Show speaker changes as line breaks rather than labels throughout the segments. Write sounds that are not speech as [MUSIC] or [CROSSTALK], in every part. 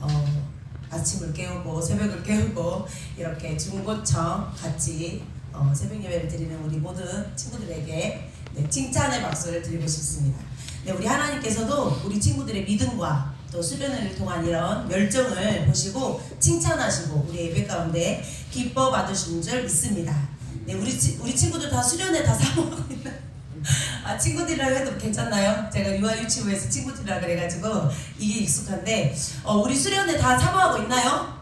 어,
아침을 깨우고 새벽을 깨우고 이렇게 중고청 같이 어, 새벽 예배를 드리는 우리 모든 친구들에게 네, 칭찬의 박수를 드리고 싶습니다. 네, 우리 하나님께서도 우리 친구들의 믿음과 또 수련회를 통한 이런 열정을 보시고 칭찬하시고 우리 예배 가운데 기뻐 받으신 줄 믿습니다. 네, 우리, 우리 친구들 다 수련회 다 사모하고 있나 아 친구들이랑 해도 괜찮나요? 제가 유아유치부에서 친구들이라 그래가지고 이게 익숙한데 어, 우리 수련회 다 사모하고 있나요?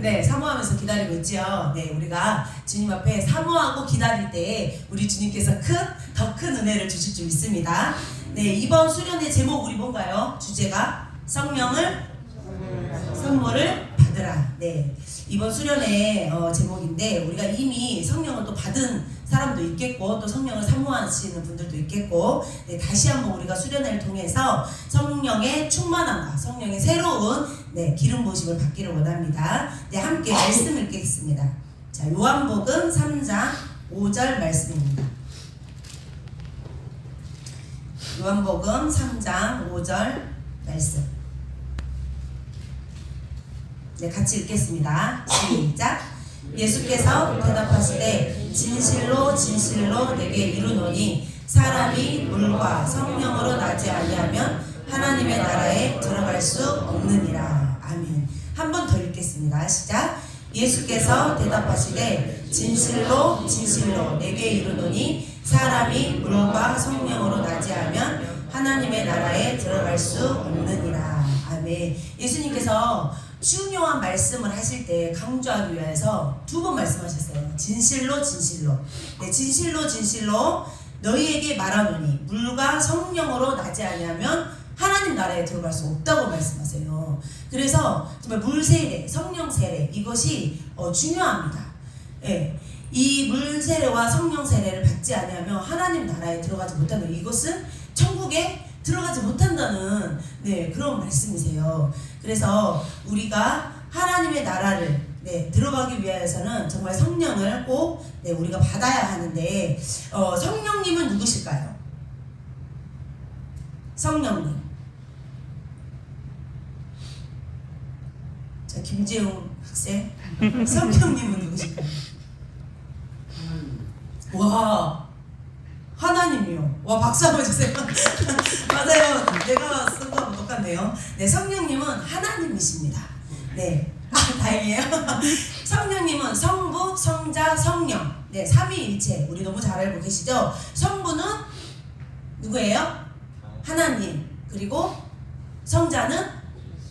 네, 사모하면서 기다리고 있지요. 네, 우리가 주님 앞에 사모하고 기다릴 때 우리 주님께서 큰, 더 큰 은혜를 주실 줄 믿습니다. 네, 이번 수련의 제목 우리 뭔가요? 주제가 성령을 선물을 받으라. 네, 이번 수련의 어, 제목인데 우리가 이미 성령을 또 받은 사람도 있겠고 또 성령을 사모하시는 분들도 있겠고 네, 다시 한번 우리가 수련회를 통해서 성령의 충만함과 성령의 새로운 네, 기름 부심을 받기를 원합니다. 네, 함께 말씀 읽겠습니다. 자, 요한복음 3장 5절 말씀입니다. 요한복음 3장 5절 말씀. 네, 같이 읽겠습니다. 시작. 예수께서 대답하시되 진실로 진실로 내게 이르노니 사람이 물과 성령으로 나지 아니하면 하나님의 나라에 들어갈 수 없느니라. 아멘. 한 번 더 읽겠습니다. 시작. 예수께서 대답하시되 진실로 진실로 내게 이르노니 사람이 물과 성령으로 나지 않으면 하나님의 나라에 들어갈 수 없느니라. 아멘. 예수님께서 중요한 말씀을 하실 때 강조하기 위해서 두 번 말씀하셨어요. 진실로 진실로. 네, 진실로 진실로 너희에게 말하노니 물과 성령으로 나지 아니하면 하나님 나라에 들어갈 수 없다고 말씀하세요. 그래서 정말 물 세례, 성령 세례 이것이 어, 중요합니다. 예. 이 물 세례와 성령 세례를 받지 아니하면 하나님 나라에 들어가지 못한다. 이것은 천국에 들어가지 못한다는 네, 그런 말씀이세요. 그래서 우리가 하나님의 나라를 네, 들어가기 위해서는 정말 성령을 꼭 네, 우리가 받아야 하는데 어, 성령님은 누구실까요? 성령님. 자, 김재웅 학생. [LAUGHS] 성령님은 누구실까요? 와, 하나님이요. 와, 박수 한번 주세요. [LAUGHS] 맞아요. 내가 쓴 거하고 똑같네요. 네, 성령님은 하나님이십니다. 네. 아, [LAUGHS] 다행이에요. [LAUGHS] 성령님은 성부, 성자, 성령. 네, 삼위일체. 우리 너무 잘 알고 계시죠? 성부는 누구예요? 하나님. 그리고 성자는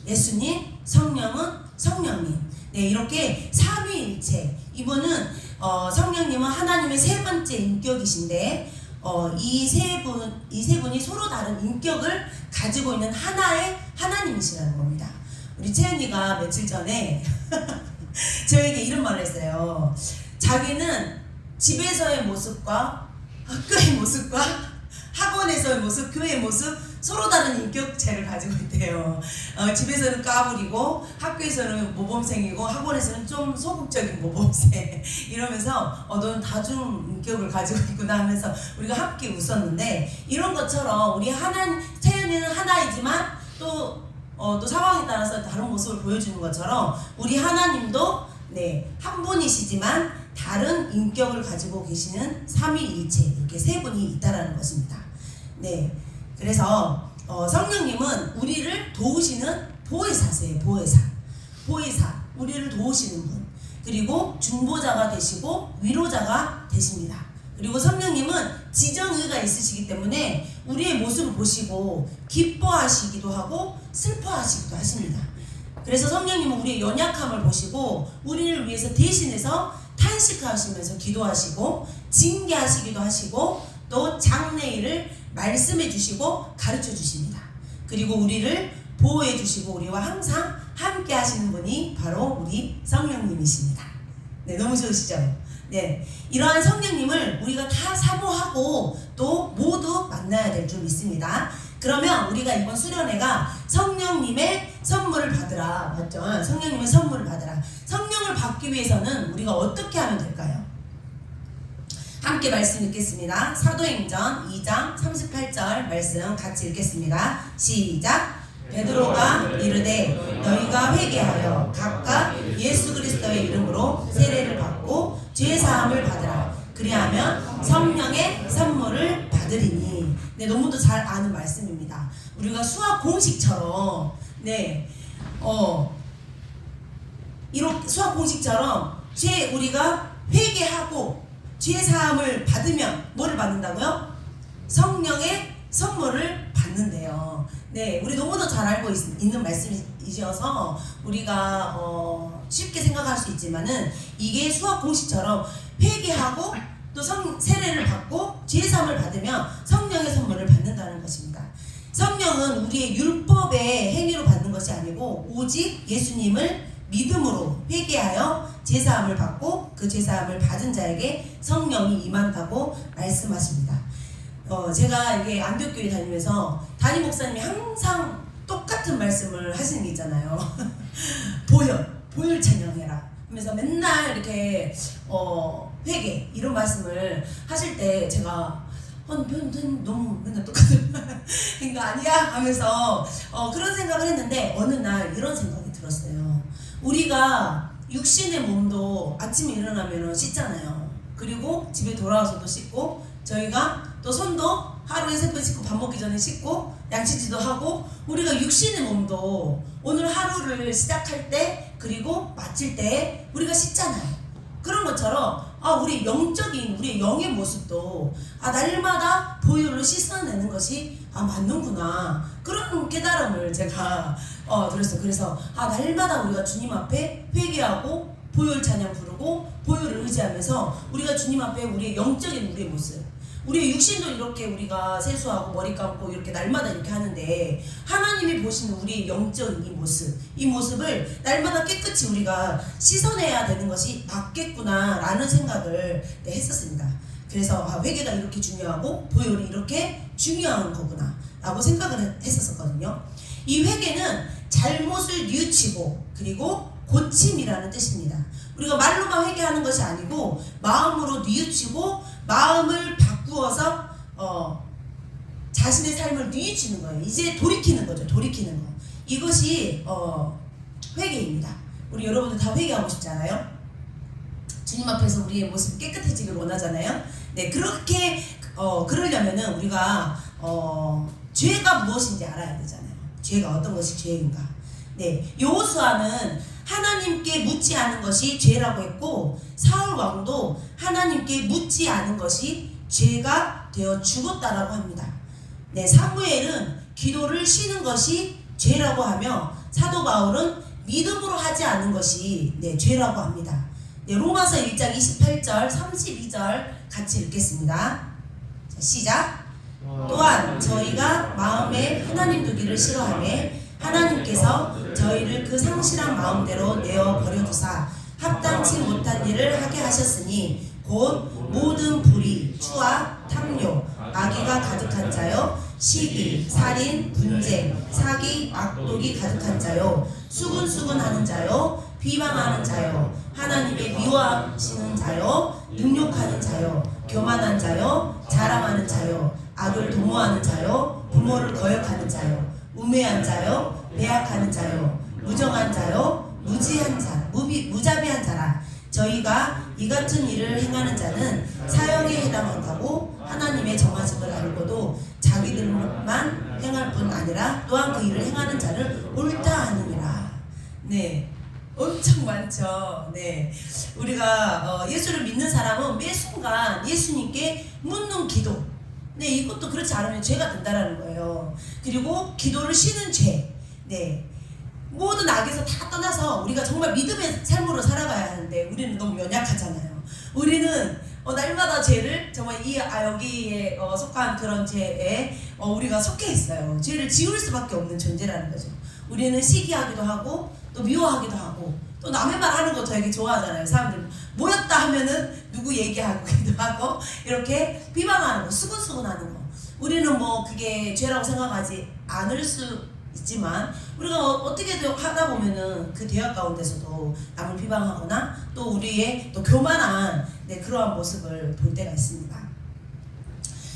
예수님, 성령은 성령님. 네, 이렇게 삼위일체. 이분은 어, 성령님은 하나님의 세 번째 인격이신데 어, 이세 분, 이 세 분이 서로 다른 인격을 가지고 있는 하나의 하나님이시라는 겁니다. 우리 채연이가 며칠 전에 [LAUGHS] 저에게 이런 말을 했어요. 자기는 집에서의 모습과 학교의 모습과 학원에서의 모습, 교회의 모습 서로 다른 인격체를 가지고 있대요. 어, 집에서는 까불이고 학교에서는 모범생이고 학원에서는 좀 소극적인 모범생 [LAUGHS] 이러면서 어, 너는 다중 인격을 가지고 있구나 하면서 우리가 함께 웃었는데 이런 것처럼 우리 하나 태연이는 하나이지만 또 어, 또 상황에 따라서 다른 모습을 보여주는 것처럼 우리 하나님도 네, 한 분이시지만 다른 인격을 가지고 계시는 삼위일체 이렇게 세 분이 있다라는 것입니다. 네, 그래서 어, 성령님은 우리를 도우시는 보혜사세요. 보혜사, 보혜사, 우리를 도우시는 분. 그리고 중보자가 되시고 위로자가 되십니다. 그리고 성령님은 지정의가 있으시기 때문에 우리의 모습을 보시고 기뻐하시기도 하고 슬퍼하시기도 하십니다. 그래서 성령님은 우리의 연약함을 보시고 우리를 위해서 대신해서 탄식하시면서 기도하시고 징계하시기도 하시고 또 장래일을 말씀해 주시고 가르쳐 주십니다. 그리고 우리를 보호해 주시고 우리와 항상 함께 하시는 분이 바로 우리 성령님이십니다. 네, 너무 좋으시죠? 네, 이러한 성령님을 우리가 다 사모하고 또 모두 만나야 될 줄 믿습니다. 그러면 우리가 이번 수련회가 성령님의 선물을 받으라 맞죠? 성령님의 선물을 받으라. 성령을 받기 위해서는 우리가 어떻게 하면 될까요? 함께 말씀 읽겠습니다. 사도행전 2장 38절 말씀 같이 읽겠습니다. 시작. 베드로가 이르되 너희가 회개하여 각각 예수 그리스도의 이름으로 세례를 받고 죄 사함을 받으라. 그리하면 성령의 선물을 받으리니. 네, 너무도 잘 아는 말씀입니다. 우리가 수학 공식처럼 네, 어 이렇게 수학 공식처럼 죄 우리가 회개하고 죄 사함을 받으면 뭐를 받는다고요? 성령의 선물을 받는데요. 네, 우리 너무도 잘 알고 있, 는 말씀이셔서 우리가 어, 쉽게 생각할 수 있지만은 이게 수학 공식처럼 회개하고 또 성, 세례를 받고 죄 사함을 받으면 성령의 선물을 받는다는 것입니다. 성령은 우리의 율법의 행위로 받는 것이 아니고 오직 예수님을 믿음으로 회개하여 제사함을 받고 그 제사함을 받은 자에게 성령이 임한다고 말씀하십니다. 어, 제가 이게 안교교회 다니면서 담임 목사님이 항상 똑같은 말씀을 하시는 게 있잖아요. [LAUGHS] 보혈, 보혈 찬양해라. 하면서 맨날 이렇게 어, 회개 이런 말씀을 하실 때 제가 어, 너무 맨날 똑같은 [LAUGHS] 그러니까 아니야 하면서 어, 그런 생각을 했는데 어느 날 이런 생각이 들었어요. 우리가 육신의 몸도 아침에 일어나면 씻잖아요. 그리고 집에 돌아와서도 씻고 저희가 또 손도 하루에 세 번 씻고 밥 먹기 전에 씻고 양치질도 하고 우리가 육신의 몸도 오늘 하루를 시작할 때 그리고 마칠 때 우리가 씻잖아요. 그런 것처럼 아 우리 영적인 우리 영의 모습도 아 날마다 보혈로 씻어내는 것이 아 맞는구나 그런 깨달음을 제가 어 들었어요. 그래서 아 날마다 우리가 주님 앞에 회개하고 보혈 찬양 부르고 보혈을 의지하면서 우리가 주님 앞에 우리의 영적인 우리의 모습 우리의 육신도 이렇게 우리가 세수하고 머리 감고 이렇게 날마다 이렇게 하는데 하나님이 보시는 우리의 영적인 이 모습 이 모습을 날마다 깨끗이 우리가 씻어내야 되는 것이 맞겠구나라는 생각을 네, 했었습니다. 그래서 아, 회개가 이렇게 중요하고 보혈이 이렇게 중요한 거구나 라고 생각을 했었거든요. 이 회개는 잘못을 뉘우치고 그리고 고침이라는 뜻입니다. 우리가 말로만 회개하는 것이 아니고 마음으로 뉘우치고 마음을 바꾸어서 어, 자신의 삶을 뉘우치는 거예요. 이제 돌이키는 거죠. 돌이키는 거. 이것이 어, 회개입니다. 우리 여러분들 다 회개하고 싶잖아요. 주님 앞에서 우리의 모습 깨끗해지길 원하잖아요. 네, 그렇게 어, 그러려면은 우리가 어, 죄가 무엇인지 알아야 되잖아요. 죄가 어떤 것이 죄인가. 네, 여호수아는 하나님께 묻지 않은 것이 죄라고 했고 사울 왕도 하나님께 묻지 않은 것이 죄가 되어 죽었다라고 합니다. 네, 사무엘은 기도를 쉬는 것이 죄라고 하며 사도 바울은 믿음으로 하지 않는 것이 네, 죄라고 합니다. 네, 로마서 1장 28절, 32절 같이 읽겠습니다. 자, 시작. 또한 저희가 마음에 하나님 두기를 싫어하며 하나님께서 저희를 그 상실한 마음대로 내어 버려두사 합당치 못한 일을 하게 하셨으니 곧 모든 불의, 추악, 탐욕, 악의가 가득한 자요 시기, 살인, 분쟁, 사기, 악독이 가득한 자요 수군수군하는 자요 비방하는 자요 하나님의 미워하시는 자요 능욕하는 자요 교만한 자요 자랑하는 자요 악을 도모하는 자요 부모를 거역하는 자요 우매한 자요 배약하는 자요 무정한 자요 무지한 자 무비, 무자비한 자라 저희가 이 같은 일을 행하는 자는 사형에 해당한다고 하나님의 정하신 걸 알고도 자기들만 행할 뿐 아니라 또한 그 일을 행하는 자를 옳다 하느니라 네 엄청 많죠. 네. 우리가 어, 예수를 믿는 사람은 매 순간 예수님께 묻는 기도. 네, 이것도 그렇지 않으면 죄가 된다라는 거예요. 그리고 기도를 쉬는 죄. 네. 모든 악에서 다 떠나서 우리가 정말 믿음의 삶으로 살아가야 하는데 우리는 너무 연약하잖아요. 우리는 어, 날마다 죄를 정말 이 아, 여기에 어, 속한 그런 죄에 어, 우리가 속해 있어요. 죄를 지울 수밖에 없는 존재라는 거죠. 우리는 시기하기도 하고 또 미워하기도 하고 또 남의 말 하는 거 되게 좋아하잖아요. 사람들 모였다 하면은 누구 얘기하기도 하고 이렇게 비방하는 거, 수근수근하는 거. 우리는 뭐 그게 죄라고 생각하지 않을 수 있지만 우리가 어- 어떻게든 하다 보면은 그 대화 가운데서도 남을 비방하거나 또 우리의 또 교만한 네, 그러한 모습을 볼 때가 있습니다.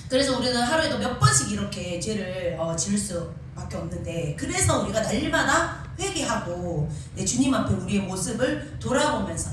그래서 우리는 하루에도 몇 번씩 이렇게 죄를 어, 지을 수밖에 없는데 그래서 우리가 날마다 회개하고 네, 주님 앞에 우리의 모습을 돌아보면서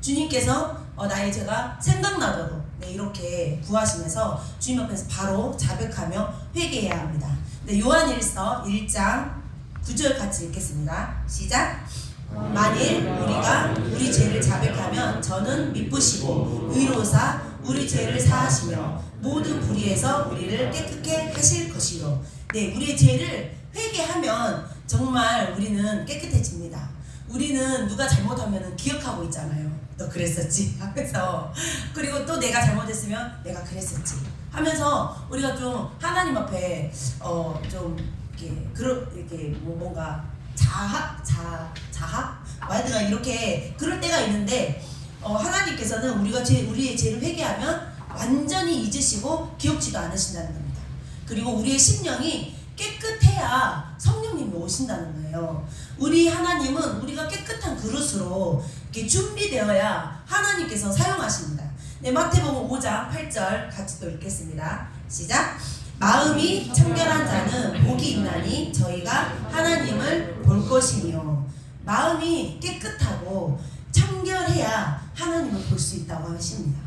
주님께서 어, 나의 죄가 생각나도록 네, 이렇게 구하시면서 주님 앞에서 바로 자백하며 회개해야 합니다. 네, 요한일서 1장 9절 같이 읽겠습니다. 시작. 만일 우리가 우리 죄를 자백하면 저는 미쁘시고 의로사 우리 죄를 사하시며 모든 불의에서 우리를 깨끗게 하실 것이요. 네, 우리의 죄를 회개하면 정말 우리는 깨끗해집니다. 우리는 누가 잘못하면 기억하고 있잖아요. 너 그랬었지 [LAUGHS] 하면서 그리고 또 내가 잘못했으면 내가 그랬었지 하면서 우리가 좀 하나님 앞에 어 좀 이렇게 그런 이렇게 뭐 뭔가 자학 자 자학 와이드가 이렇게 그럴 때가 있는데 어 하나님께서는 우리가 죄 우리의 죄를 회개하면 완전히 잊으시고 기억지도 않으신다는 겁니다. 그리고 우리의 심령이 깨끗해야 성령님이 오신다는 거예요. 우리 하나님은 우리가 깨끗한 그릇으로 이렇게 준비되어야 하나님께서 사용하십니다. 네, 마태복음 5장 8절 같이 또 읽겠습니다. 시작. 마음이 청결한 자는 복이 있나니 저희가 하나님을 볼 것이니요. 마음이 깨끗하고 청결해야 하나님을 볼 수 있다고 하십니다.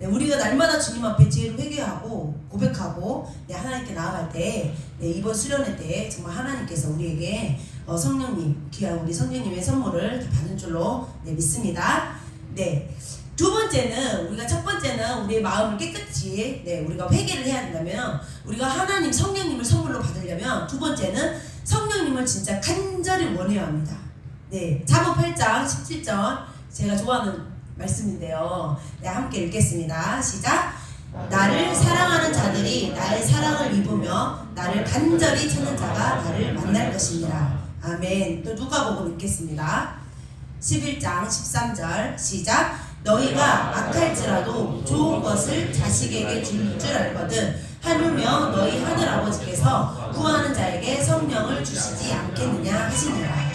네, 우리가 날마다 주님 앞에 죄를 회개하고 고백하고 네, 하나님께 나아갈 때 네, 이번 수련회 때 정말 하나님께서 우리에게 어, 성령님 귀한 우리 성령님의 선물을 다 받은 줄로 네, 믿습니다. 네. 두 번째는 우리가 첫 번째는 우리의 마음을 깨끗이 네, 우리가 회개를 해야 된다면 우리가 하나님 성령님을 선물로 받으려면 두 번째는 성령님을 진짜 간절히 원해야 합니다. 네, 잠언 8장 17절 제가 좋아하는 말씀인데요. 네, 함께 읽겠습니다. 시작. 나를 사랑하는 자들이 나의 사랑을 입으며 나를 간절히 찾는 자가 나를 만날 것입니다. 아멘. 또 누가복음 읽겠습니다. 11장 13절 시작. 너희가 악할지라도 좋은 것을 자식에게 줄 줄 알거든 하물며 너희 하늘 아버지께서 구하는 자에게 성령을 주시지 않겠느냐 하시니라.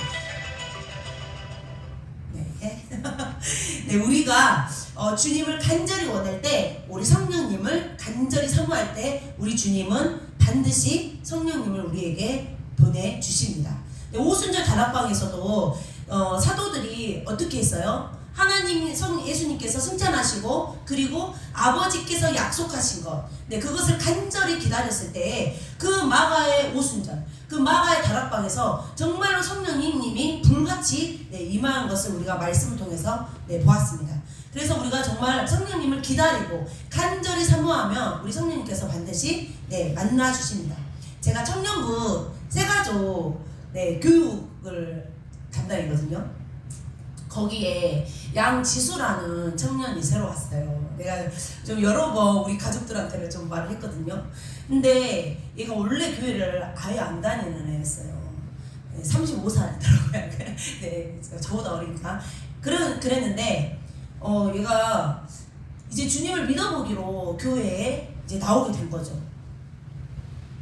우리가 어, 주님을 간절히 원할 때, 우리 성령님을 간절히 사모할 때, 우리 주님은 반드시 성령님을 우리에게 보내 주십니다. 네, 오순절 다락방에서도 어, 사도들이 어떻게 했어요? 하나님이 성 예수님께서 승천하시고 그리고 아버지께서 약속하신 것, 네 그것을 간절히 기다렸을 때 그 마가의 오순절, 그 마가의 다락방에서 정말로 성령님이 불같이 네, 임하는 것을 우리가 말씀을 통해서 네, 보았습니다. 그래서 우리가 정말 성령님을 기다리고 간절히 사모하면 우리 성령님께서 반드시 네, 만나 주십니다. 제가 청년부 세가족 네, 교육을 담당이거든요. 거기에 양지수라는 청년이 새로 왔어요. 내가 좀 여러 번 우리 가족들한테는 좀 말을 했거든요. 근데 얘가 원래 교회를 아예 안 다니는 애였어요. 35살이더라고요. 네, [LAUGHS] 저보다 어리니까. 그래, 그랬는데, 어, 얘가 이제 주님을 믿어보기로 교회에 이제 나오게 된 거죠.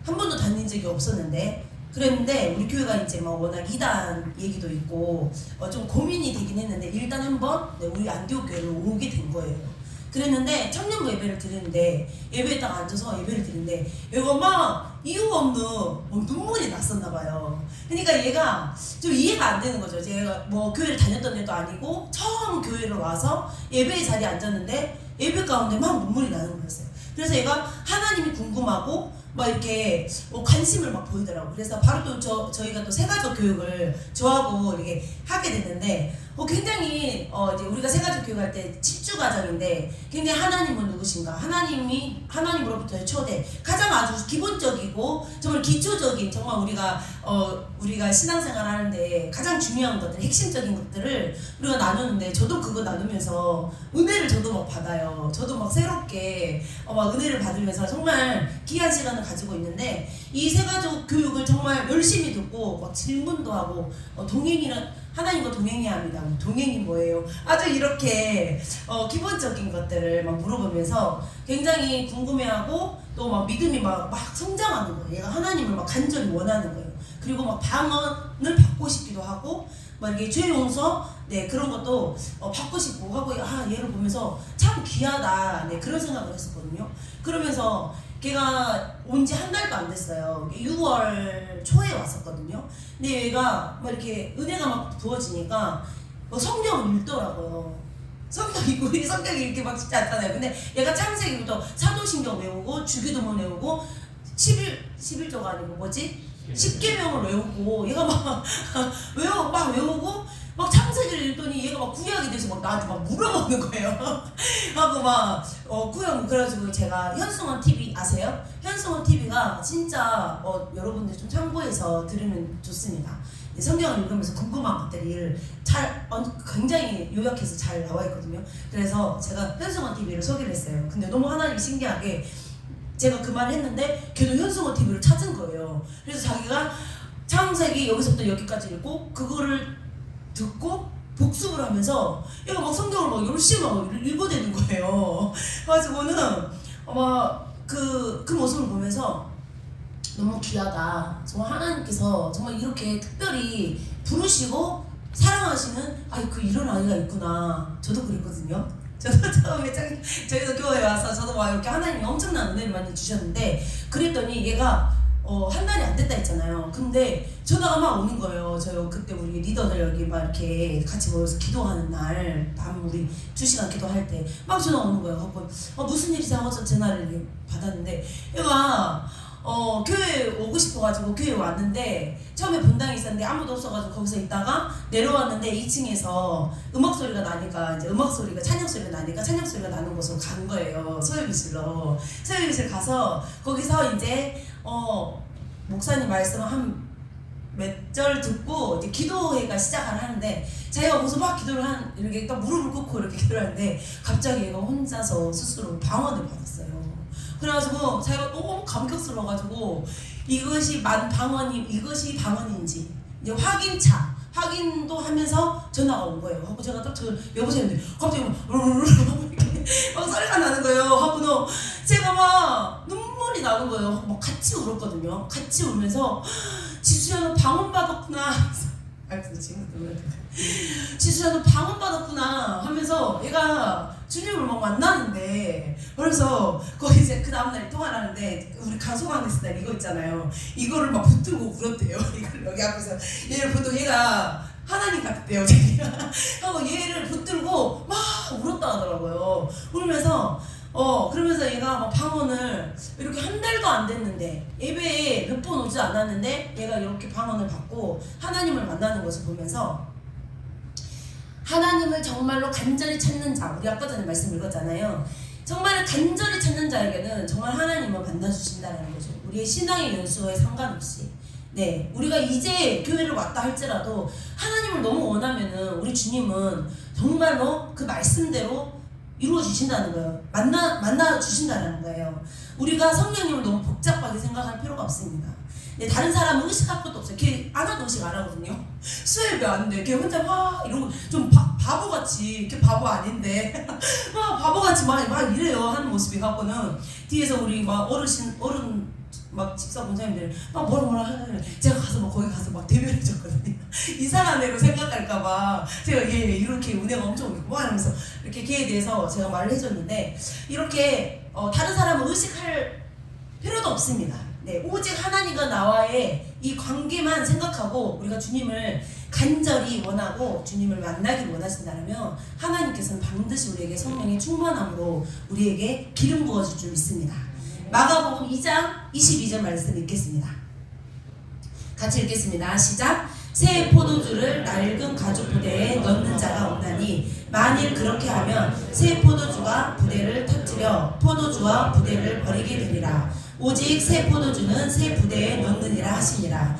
한 번도 다닌 적이 없었는데, 그랬는데 우리 교회가 이제 뭐 워낙 이단 얘기도 있고 어 좀 고민이 되긴 했는데 일단 한번 네, 우리 안디옥 교회로 오게 된 거예요. 그랬는데 청년부 예배를 드리는데 예배에 딱 앉아서 예배를 드리는데 얘가 막 이유가 없는 막 눈물이 났었나 봐요. 그러니까 얘가 좀 이해가 안 되는 거죠. 제가 뭐 교회를 다녔던 애도 아니고 처음 교회를 와서 예배의 자리에 앉았는데 예배 가운데 막 눈물이 나는 거였어요. 그래서 얘가 하나님이 궁금하고 막 이렇게 뭐 관심을 막 보이더라고. 그래서 바로 또 저 저희가 또 세가족 교육을 저하고 이렇게 하게 됐는데 어 굉장히 어 이제 우리가 세가족 교육할 때 집주 과정인데 굉장히 하나님은 누구신가? 하나님이 하나님으로부터의 초대 가장 아주 기본적이고 정말 기초적인 정말 우리가 어 우리가 신앙생활 하는데 가장 중요한 것들 핵심적인 것들을 우리가 나누는데 저도 그거 나누면서 은혜를 저도 막 받아요. 저도 막 새롭게 어, 막 은혜를 받으면서 정말 귀한 시간을 가지고 있는데 이 세가족 교육을 정말 열심히 듣고 막 질문도 하고 어, 동행이란 하나님과 동행해야 합니다. 동행이 뭐예요? 아주 이렇게 어, 기본적인 것들을 막 물어보면서 굉장히 궁금해하고 또 막 믿음이 막, 막 성장하는 거예요. 얘가 하나님을 막 간절히 원하는 거예요. 그리고 막 방언을 받고 싶기도 하고 막 이렇게 죄 용서 네 그런 것도 어, 받고 싶고 하고 아 얘를 보면서 참 귀하다 네 그런 생각을 했었거든요. 그러면서 걔가 온 지 한 달도 안 됐어요. 6월 초에 왔었거든요. 근데 얘가 막 이렇게 은혜가 막 부어지니까 뭐 성경을 읽더라고요. 성격이 우리 성격이 이렇게 막 쉽지 않잖아요. 근데 얘가 창세기부터 사도신경 외우고 주기도문 외우고 11 11조가 아니고 뭐지? 10계명을 외우고 얘가 막 [LAUGHS] 외워 막 외우고 막 창세기를 읽더니 얘가 막 구약에 대해서 막 나한테 막 물어보는 거예요. [LAUGHS] 하고 막 어, 구약 그래가지고 제가 현승원 TV 아세요? 현승원 TV가 진짜 어, 여러분들 좀 참고해서 들으면 좋습니다. 이 성경을 읽으면서 궁금한 것들이 잘 어, 굉장히 요약해서 잘 나와 있거든요. 그래서 제가 현승원 TV를 소개를 했어요. 근데 너무 하나님 신기하게 제가 그 말을 했는데 걔도 현승원 TV를 찾은 거예요. 그래서 자기가 창세기 여기서부터 여기까지 읽고 그거를 듣고 복습을 하면서 얘가 막 성경을 막 열심히 막 읽어대는 거예요. 그래가지고는 아마 그, 그 모습을 보면서 너무 귀하다. 정말 하나님께서 정말 이렇게 특별히 부르시고 사랑하시는 아이 그 이런 아이가 있구나. 저도 그랬거든요. [LAUGHS] 저도 처음에 짱- 저희도 교회에 와서 저도 막 이렇게 하나님이 엄청난 은혜를 많이 주셨는데 그랬더니 얘가 어, 한 달이 안 됐다 했잖아요. 근데 전화가 막 오는 거예요. 저 그때 우리 리더들 여기 막 이렇게 같이 모여서 기도하는 날, 밤 우리 두 시간 기도할 때 막 전화 오는 거예요. 갖고 어, 무슨 일이지 하고서 전화를 받았는데 얘가 어, 교회 오고 싶어가지고 교회 왔는데 처음에 본당에 있었는데 아무도 없어가지고 거기서 있다가 내려왔는데 2층에서 음악 소리가 나니까 이제 음악 소리가 찬양 소리가 나니까 찬양 소리가 나는 곳으로 간 거예요 소유기실로 소유기실 가서 거기서 이제 어 목사님 말씀 한몇 절 듣고 이제 기도회가 시작을 하는데 자기가 거기서 막 기도를 한 이렇게 딱 무릎을 꿇고 이렇게 기도를 하는데 갑자기 얘가 혼자서 스스로 방언을 받았어요. 그래가지고 자기가 너무 감격스러워가지고 이것이 만 방언이 이것이 방언인지 이제 확인차 확인도 하면서 전화가 온 거예요. 하고 제가 딱 저 여보세요 했는데 갑자기 막 [LAUGHS] 막 소리가 나는 거예요. 하고는 제가 막 눈물이 나는 거예요. 막 같이 울었거든요. 같이 울면서 지수야 너 방언 받았구나. 알겠어 [LAUGHS] 지금 지수야 너 방언 받았구나 하면서 얘가 주님을 막 만나는데 그래서 거기 이제 그 다음날 통화를 하는데 우리 가소광에서 날 이거 있잖아요. 이거를 막 붙들고 울었대요. [LAUGHS] 이걸 여기 앞에서 얘를 보통 얘가 하나님 같대요. [LAUGHS] 자기가 얘를 붙들고 막 울었다 하더라고요. 울면서 어 그러면서 얘가 막 방언을 이렇게 한 달도 안 됐는데 예배에 몇 번 오지 않았는데 얘가 이렇게 방언을 받고 하나님을 만나는 것을 보면서 하나님을 정말로 간절히 찾는 자 우리 아까 전에 말씀 읽었잖아요 정말 간절히 찾는 자에게는 정말 하나님을 만나주신다는 거죠 우리의 신앙의 연수에 상관없이 네 우리가 이제 교회를 왔다 할지라도 하나님을 너무 원하면은 우리 주님은 정말로 그 말씀대로 이루어 주신다는 거예요. 만나 만나 주신다는 거예요. 우리가 성령님을 너무 복잡하게 생각할 필요가 없습니다. 네, 다른 사람은 의식할 것도 없어요. 걔 하나도 의식 안 하거든요. 수업이 안 돼. 걔 혼자 막 이러고 좀 바, 바보같이 걔 바보 아닌데 [LAUGHS] 막 바보같이 막, 막 이래요 하는 모습이 갖고는 뒤에서 우리 막 어르신 어른 막 집사 본사님들 막 뭐라 뭐라 하는 제가 가서 막 거기 가서 막 대변해 줬거든요. [LAUGHS] 이상한 애로 생각할까봐 제가 얘 이렇게 은혜가 엄청 있고 하면서 이렇게 걔에 대해서 제가 말을 해줬는데 이렇게 어, 다른 사람을 의식할 필요도 없습니다. 네, 오직 하나님과 나와의 이 관계만 생각하고 우리가 주님을 간절히 원하고 주님을 만나길 원하신다면 하나님께서는 반드시 우리에게 성령의 충만함으로 우리에게 기름 부어줄 줄 믿습니다. 마가복음 2장 22절 말씀 읽겠습니다. 같이 읽겠습니다. 시작. 새 포도주를 낡은 가죽 부대에 넣는 자가 없나니 만일 그렇게 하면 새 포도주가 부대를 터뜨려 포도주와 부대를 버리게 되리라. 오직 새 포도주는 새 부대에 넣느니라 하시니라.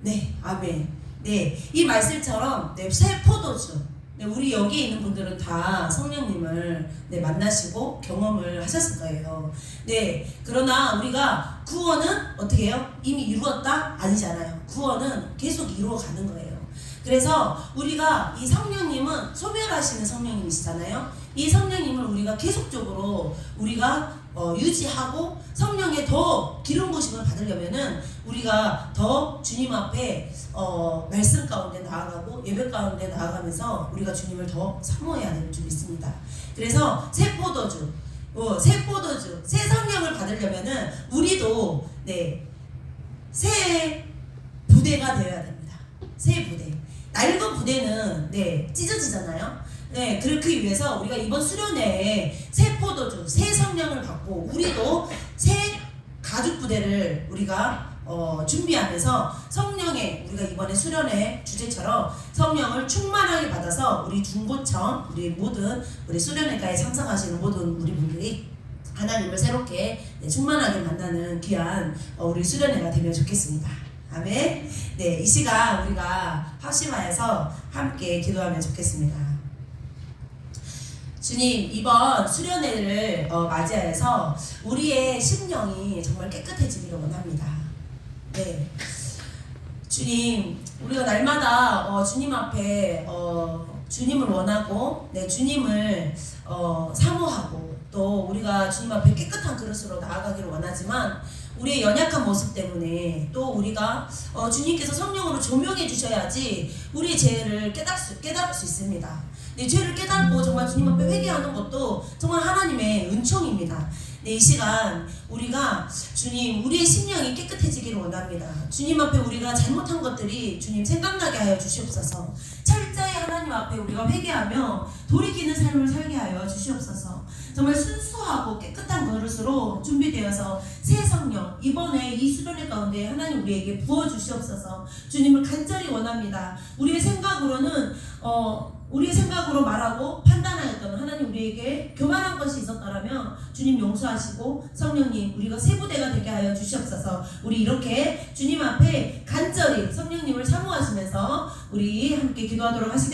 네, 아멘. 네, 이 말씀처럼 네, 새 포도주. 네, 우리 여기에 있는 분들은 다 성령님을 네, 만나시고 경험을 하셨을 거예요. 네, 그러나 우리가 구원은 어떻게 해요? 이미 이루었다? 아니잖아요. 구원은 계속 이루어가는 거예요. 그래서 우리가 이 성령님은 소멸하시는 성령님이시잖아요. 이 성령님을 우리가 계속적으로 우리가 어, 유지하고 성령의 더 기름 부심을 받으려면은 우리가 더 주님 앞에 어, 말씀 가운데 나아가고 예배 가운데 나아가면서 우리가 주님을 더 사모해야 될줄 믿습니다. 그래서 새 포도주, 어, 새 포도주, 새 성령을 받으려면은 우리도 네, 새 부대가 되어야 됩니다. 새 부대. 낡은 부대는 네 찢어지잖아요. 네 그렇기 위해서 우리가 이번 수련회에 새 포도주, 새 성령을 받고 우리도 새 가죽 부대를 우리가 어, 준비하면서 성령의 우리가 이번에 수련회 주제처럼 성령을 충만하게 받아서 우리 중고청 우리 모든 우리 수련회가에 참석하시는 모든 우리 분들이 하나님을 새롭게 네, 충만하게 만나는 귀한 어, 우리 수련회가 되면 좋겠습니다. 아멘. 네, 이 시간 우리가 합심하여서 함께 기도하면 좋겠습니다. 주님 이번 수련회를 어, 맞이하여서 우리의 심령이 정말 깨끗해지기를 원합니다. 네, 주님 우리가 날마다 어, 주님 앞에 어, 주님을 원하고 네 주님을 어, 사모하고 또 우리가 주님 앞에 깨끗한 그릇으로 나아가기를 원하지만 우리의 연약한 모습 때문에 또 우리가 어, 주님께서 성령으로 조명해 주셔야지 우리의 죄를 깨달을 수, 깨달을 수 있습니다. 네, 죄를 깨닫고 정말 주님 앞에 회개하는 것도 정말 하나님의 은총입니다. 네, 이 시간 우리가 주님 우리의 심령이 깨끗해지기를 원합니다. 주님 앞에 우리가 잘못한 것들이 주님 생각나게 하여 주시옵소서. 철저히 하나님 앞에 우리가 회개하며 돌이키는 삶을 살게 하여 주시옵소서. 정말 순수하고 깨끗한 그릇으로 준비되어서 새 성령 이번에 이 수련회 가운데 하나님 우리에게 부어 주시옵소서. 주님을 간절히 원합니다. 우리의 생각으로는 어 우리의 생각으로 말하고 판단하였던 하나님 우리에게 교만한 것이 있었더라면 주님 용서하시고 성령님 우리가 세 부대가 되게 하여 주시옵소서. 우리 이렇게 주님 앞에 간절히 성령님을 사모하시면서 우리 함께 기도하도록 하시겠습니다.